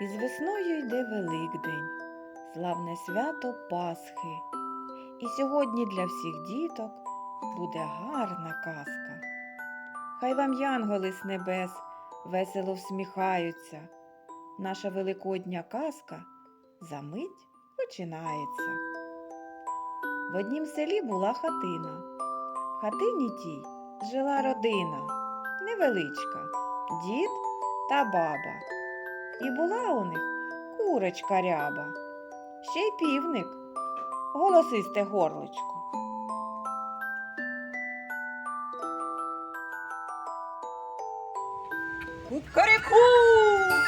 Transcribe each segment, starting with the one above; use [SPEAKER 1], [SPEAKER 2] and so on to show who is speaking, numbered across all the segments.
[SPEAKER 1] Із весною йде Великдень, славне свято Пасхи. І сьогодні для всіх діток буде гарна казка. Хай вам янголи з небес весело всміхаються. Наша великодня казка за мить починається. В однім селі була хатина. В хатині тій жила родина, невеличка, дід та баба. І була у них курочка ряба, ще й півник, голосисте горличко.
[SPEAKER 2] Кукаріку,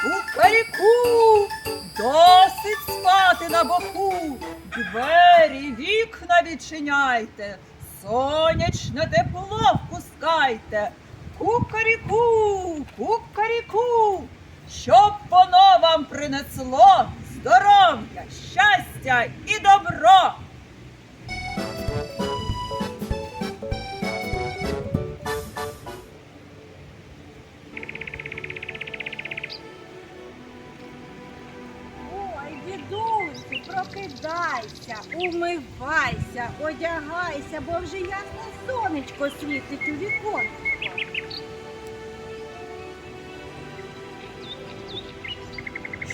[SPEAKER 2] кукаріку, досить спати на боку. Двері, вікна відчиняйте, сонячне тепло впускайте. Кукаріку, кукаріку, щоб воно вам принесло здоров'я, щастя і добро.
[SPEAKER 3] Ой, дідусю, прокидайся, умивайся, одягайся, бо вже ясне сонечко світить у віконечко.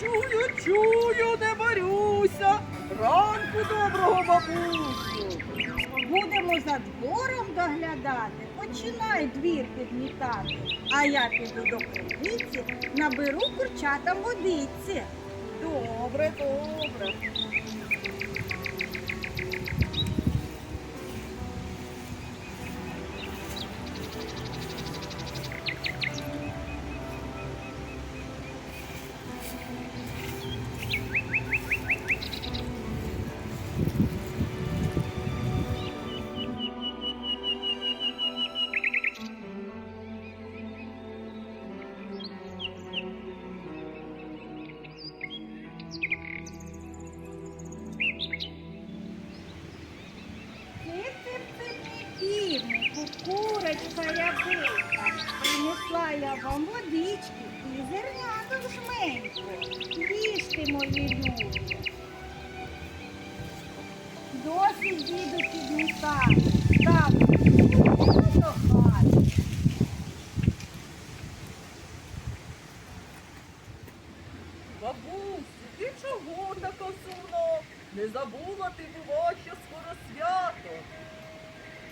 [SPEAKER 2] Чую, чую, не борюся. Ранку доброго бабусю.
[SPEAKER 3] Будемо за двором доглядати, починай двір підмітати. А я піду до криниці, наберу курчатам водиці.
[SPEAKER 2] Добре, добре.
[SPEAKER 3] Вам водички і зерняток жменьку. Їжте, мої любі. Досить діду підмітати, ставити до хати.
[SPEAKER 2] Бабусю, ти чого така сумна? Не забула ти бува, що скоро свято.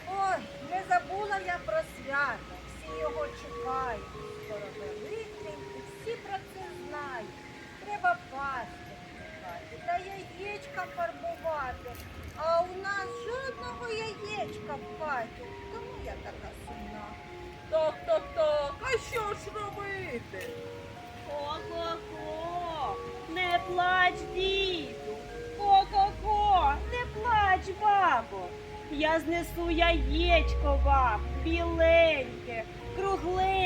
[SPEAKER 3] Ой, не забула я про свято, всі його чекають. Скоро великий, і всі про це знають. Треба пасти та яєчка фарбувати. А у нас жодного яєчка в хаті. Тому я така сумна.
[SPEAKER 2] Так, так, так, а що ж робити?
[SPEAKER 4] Ко-ко-ко, не плач, діду. Ко-ко-ко, не плач, бабо. Я знесу яєчко вам, біленьке, кругленьке,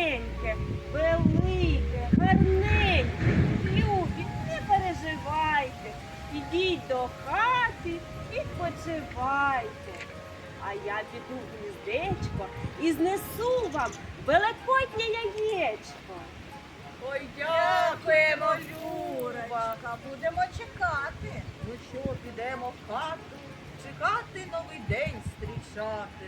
[SPEAKER 4] велике, гарненьке. Любі, не переживайте. Ідіть до хати, відпочивайте. А я піду в гніздечко і знесу вам великоднє яєчко.
[SPEAKER 2] Ой,
[SPEAKER 3] Дякуємо,
[SPEAKER 2] Люба.
[SPEAKER 3] Юрочка, будемо чекати.
[SPEAKER 2] Ну що, підемо в хату, чекати новий день зустрічати.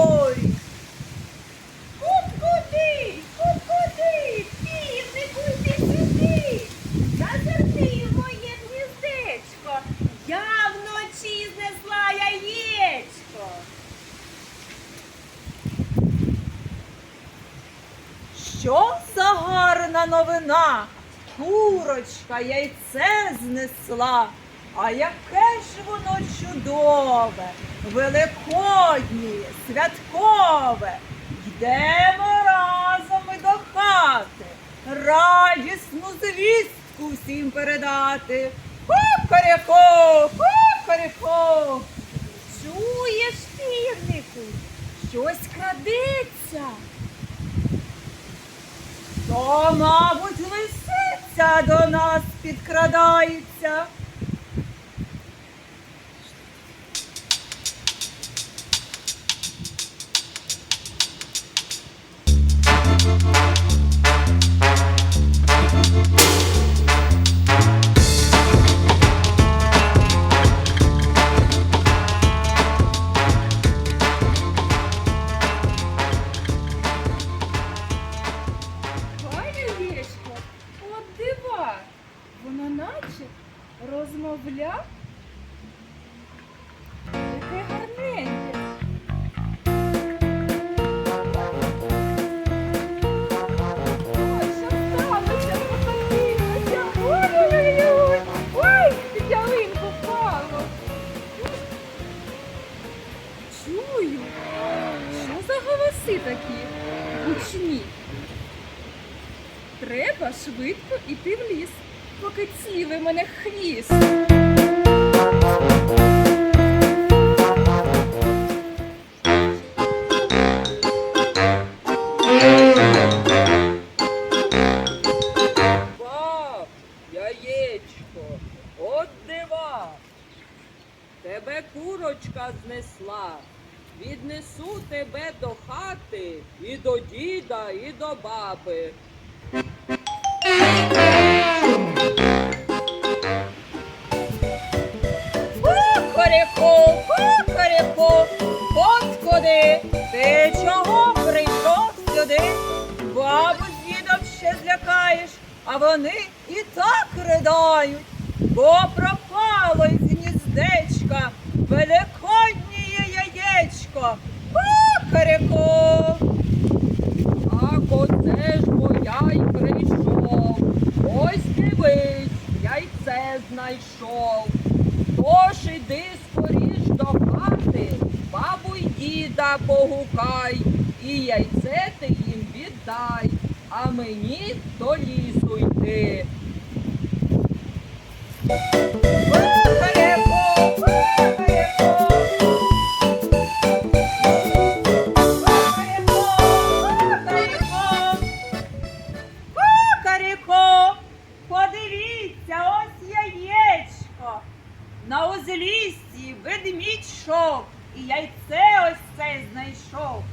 [SPEAKER 2] Сонечко на дворі.
[SPEAKER 4] Куди, куди, півнику йди сюди, зазирни в моє гніздечко, я вночі знесла яєчко.
[SPEAKER 2] Що за гарна новина. Курочка яйце знесла. А яке ж воно чудове, великоднє, святкове. Йдемо разом і до хати, радісну звістку всім передати. Кукаряко, кукаряко.
[SPEAKER 3] Чуєш, півнику, щось крадеться.
[SPEAKER 2] То, мабуть, лисиця до нас підкрадається.
[SPEAKER 4] Пані Вірочко, от вона наче розмовля. Чую. Що за голоси такі? Гучні. Треба швидко іти в ліс, поки цілий мене хвіст.
[SPEAKER 2] До баби. Кукаріку, кукаріку, господи, ти чого прийшов сюди? Бабу з дідом ще злякаєш, а вони і так ридають, бо пропало із гніздечка великоднє яєчко. Кукаріку. Так оце ж бо я й прийшов. Ось дивись, яйце знайшов. Тож іди скоріш до хати, бабу й діда погукай, і яйце ти їм віддай, а мені до лісу йти. На узліссі ведмідь йшов, і яйце ось це знайшов.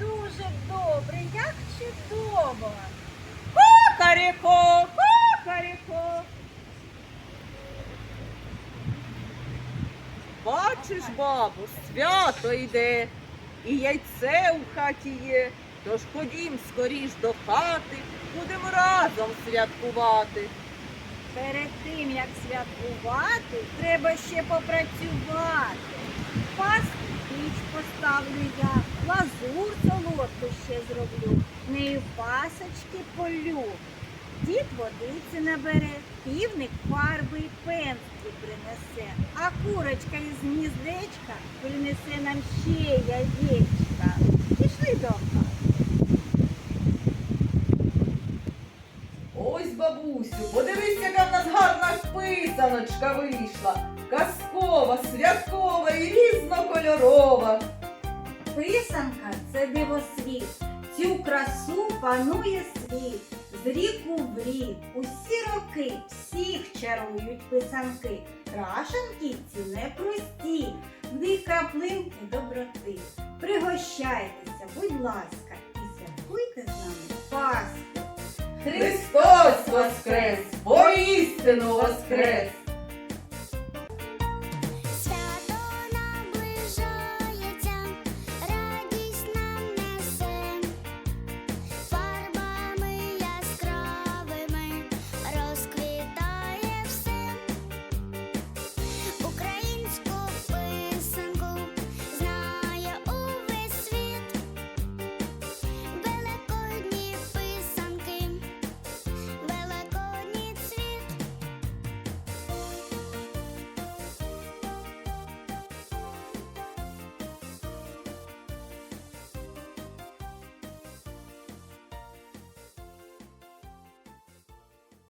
[SPEAKER 3] Дуже добре, як чудово.
[SPEAKER 2] Кукаріку, кукаріку. Бачиш, бабу, свято йде, і яйце у хаті є. Тож ходім скоріш до хати, будемо разом святкувати.
[SPEAKER 3] Перед тим, як святкувати, треба ще попрацювати. Піч поставлю я, лазур солодку ще зроблю, нею пасочки полю. Дід водиці набере, півник фарби і пензлі принесе, а курочка із гніздечка принесе нам ще яєчка. Пішли до.
[SPEAKER 2] Ось, бабусю, подивись, яка в нас гарна писаночка вийшла. Казкова, святкова і різнокольорова.
[SPEAKER 3] Писанка це дивосвіт, цю красу панує світ. З ріку в рік, усі роки, всіх чарують писанки. Крашенки ці непрості, них краплинки доброти. Пригощайтеся, будь ласка, і святкуйте з нами Пасху.
[SPEAKER 2] Христос воскрес, воістину воскрес!